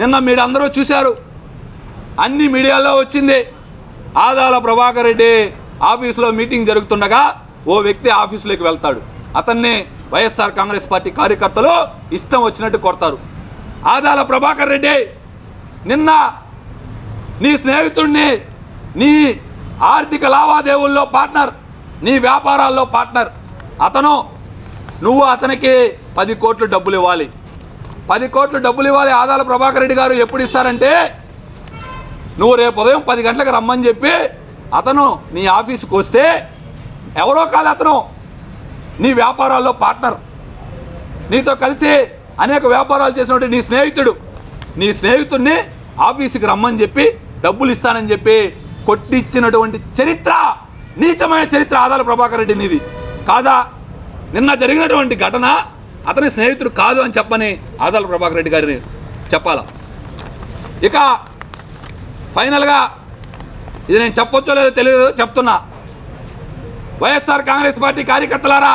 నిన్న మీరందరూ చూశారు. అన్ని మీడియాలో వచ్చింది. ఆదాల ప్రభాకర్ రెడ్డి ఆఫీసులో మీటింగ్ జరుగుతుండగా ఓ వ్యక్తి ఆఫీసులోకి వెళ్తాడు. అతన్ని వైఎస్ఆర్ కాంగ్రెస్ పార్టీ కార్యకర్తలు ఇష్టం వచ్చినట్టు కొడతారు. ఆదాల ప్రభాకర్ రెడ్డి నిన్న నీ స్నేహితుడిని నీ ఆర్థిక లావాదేవీల్లో పార్ట్నర్ నీ వ్యాపారాల్లో పార్ట్నర్. అతను నువ్వు అతనికి పది కోట్లు డబ్బులు ఇవ్వాలి. పది కోట్లు డబ్బులు ఇవ్వాలి ఆదాల ప్రభాకర్ రెడ్డి గారు ఎప్పుడు ఇస్తారంటే నువ్వు రేపు ఉదయం పది గంటలకు రమ్మని చెప్పి అతను నీ ఆఫీసుకు వస్తే ఎవరో కాదు అతను. నీ వ్యాపారాల్లో పార్ట్నర్. నీతో కలిసి అనేక వ్యాపారాలు చేసినటువంటి నీ స్నేహితుడు. నీ స్నేహితుడిని ఆఫీసుకి రమ్మని చెప్పి డబ్బులు ఇస్తానని చెప్పి కొట్టించినటువంటి చరిత్ర నీచమైన చరిత్ర ఆదాల ప్రభాకర్ రెడ్డి నీది. కాదా? నిన్న జరిగినటువంటి ఘటన అతని స్నేహితుడు కాదు అని చెప్పని ఆదాల ప్రభాకర్ రెడ్డి గారిని చెప్పాలా? ఇక ఫైనల్గా ఇది నేను చెప్పొచ్చో లేదో తెలియదు చెప్తున్నా. వైఎస్ఆర్ కాంగ్రెస్ పార్టీ కార్యకర్తలారా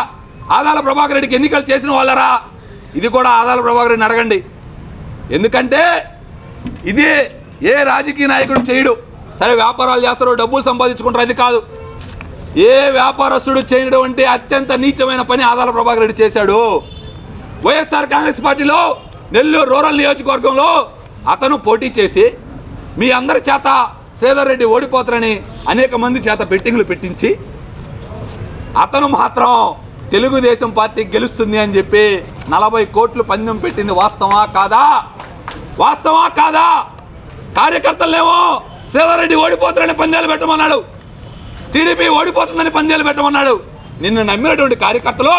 ఆదాల ప్రభాకర్ రెడ్డికి ఎన్నికలు చేసిన వాళ్ళరా ఇది కూడా ఆదాల ప్రభాకర్ రెడ్డిని అడగండి. ఎందుకంటే ఇది ఏ రాజకీయ నాయకుడు చేయడు. సరే వ్యాపారాలు చేస్తారో డబ్బులు సంపాదించుకుంటారు అది కాదు. ఏ వ్యాపారస్తుడు చేయడం అంటే అత్యంత నీచమైన పని ఆదాల ప్రభాకర్ రెడ్డి చేశాడు. వైఎస్ఆర్ కాంగ్రెస్ పార్టీలో నెల్లూరు రూరల్ నియోజకవర్గంలో అతను పోటీ చేసి మీ అందరి చేత శ్రీధర్ రెడ్డి ఓడిపోతారని అనేక మంది చేత బెట్టింగ్లు పెట్టించి అతను మాత్రం తెలుగుదేశం పార్టీ గెలుస్తుంది అని చెప్పి నలభై కోట్లు పందెం పెట్టింది వాస్తవా కాదా? వాస్తవా కాదా? కార్యకర్తలేమో శ్రీధర్రెడ్డి ఓడిపోతారని పందేలు పెట్టమన్నాడు. టీడీపీ ఓడిపోతుందని పందేలు పెట్టమన్నాడు. నిన్ను నమ్మినటువంటి కార్యకర్తలు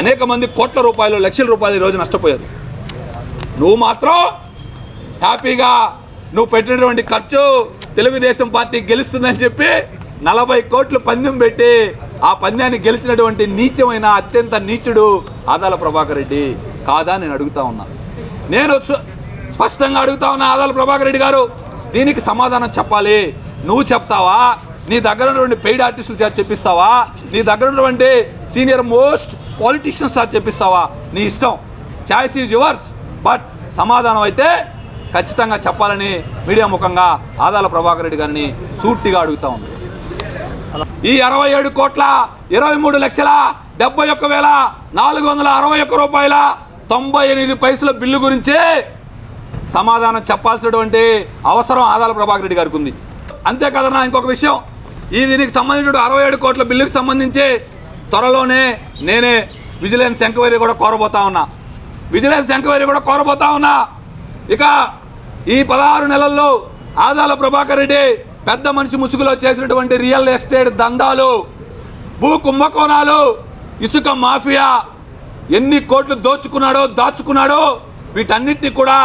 అనేక మంది కోట్ల రూపాయలు లక్షల రూపాయలు ఈరోజు నష్టపోయారు. నువ్వు మాత్రం హ్యాపీగా నువ్వు పెట్టినటువంటి ఖర్చు తెలుగుదేశం పార్టీ గెలుస్తుందని చెప్పి నలభై కోట్లు పందెం పెట్టి ఆ పంద్యాన్ని గెలిచినటువంటి నీచమైన అత్యంత నీచుడు ఆదాల ప్రభాకర్ రెడ్డి కాదా నేను అడుగుతా ఉన్నా. నేను స్పష్టంగా అడుగుతా ఉన్నా ఆదాల ప్రభాకర్ రెడ్డి గారు దీనికి సమాధానం చెప్పాలి. నువ్వు చెప్తావా? నీ దగ్గర ఉన్నటువంటి పెయిడ్ ఆర్టిస్టులు చేత చెప్పిస్తావా? నీ దగ్గర ఉన్నటువంటి సీనియర్ మోస్ట్ పాలిటీషియన్స్ చేత చెప్పిస్తావా? నీ ఇష్టం. చాయిస్ ఈజ్ యువర్స్ బట్ సమాధానం అయితే ఖచ్చితంగా చెప్పాలని మీడియా ముఖంగా ఆదాల ప్రభాకర్ రెడ్డి గారిని సూటిగా అడుగుతా ఉంది. ఈ అరవై ఏడు కోట్ల ఇరవై మూడు లక్షల డెబ్బై ఒక్క వేల నాలుగు వందల అరవై ఒక్క రూపాయల తొంభై ఎనిమిది పైసల బిల్లు గురించి సమాధానం చెప్పాల్సినటువంటి అవసరం ఆదాల ప్రభాకర్ రెడ్డి గారికి ఉంది. అంతేకాదన్నా ఇంకొక విషయం. ఈ దీనికి సంబంధించిన అరవై ఏడు కోట్ల బిల్లుకి సంబంధించి త్వరలోనే నేనే విజిలెన్స్ ఎంక్వైరీ కూడా కోరబోతా ఉన్నా. విజిలెన్స్ ఎంక్వైరీ కూడా కోరబోతా ఉన్నా. ఇక ఈ పదహారు నెలల్లో ఆదాల ప్రభాకర్ రెడ్డి పెద్ద మనిషి ముసుగులో చేసినటువంటి రియల్ ఎస్టేట్ దందాలు భూ కుంభకోణాలు ఇసుక మాఫియా ఎన్ని కోట్లు దోచుకున్నాడో దాచుకున్నాడో వీటన్నిటిని కూడా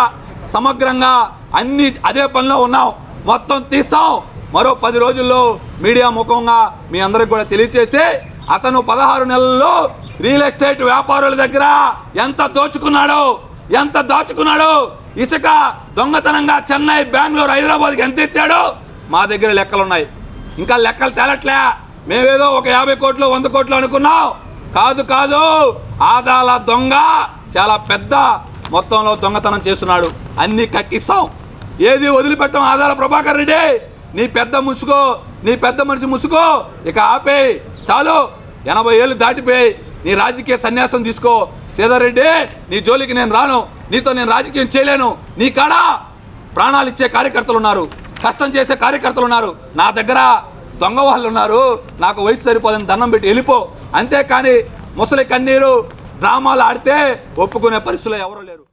సమగ్రంగా అన్ని అదే పనిలో ఉన్నాం. మొత్తం తీస్తాం. మరో పది రోజుల్లో మీడియా ముఖంగా మీ అందరికి కూడా తెలియచేసి అతను పదహారు నెలల్లో రియల్ ఎస్టేట్ వ్యాపారుల దగ్గర ఎంత దోచుకున్నాడో ఎంత దాచుకున్నాడో ఇసుక దొంగతనంగా చెన్నై బెంగళూరు హైదరాబాద్కి ఎంత ఎత్తాడో మా దగ్గర లెక్కలు ఉన్నాయి ఇంకా లెక్కలు తేలట్లే. మేమేదో ఒక యాభై కోట్లు వంద కోట్లు అనుకున్నాం. కాదు కాదు. ఆదాల దొంగ చాలా పెద్ద మొత్తంలో దొంగతనం చేస్తున్నాడు. అన్నీ కక్కిస్తాం. ఏది వదిలిపెట్టాం ఆదాల ప్రభాకర్ రెడ్డి? నీ పెద్ద ముసుగో నీ పెద్ద మనిషి ముసుకో ఇక ఆపేయి. చాలు. ఎనభై ఏళ్ళు దాటిపోయి నీ రాజకీయ సన్యాసం తీసుకో. సీతారెడ్డి నీ జోలికి నేను రాను. నీతో నేను రాజకీయం చేయలేను. నీ కాడ? ప్రాణాలు ఇచ్చే కార్యకర్తలు ఉన్నారు. కష్టం చేసే కార్యకర్తలు ఉన్నారు. నా దగ్గర దొంగ వాళ్ళు ఉన్నారు. నాకు వయసు సరిపోదని దండం పెట్టి వెళ్ళిపో. అంతేకాని ముసలి కన్నీరు డ్రామాలు ఆడితే ఒప్పుకునే పరిస్థితులు ఎవరు లేరు.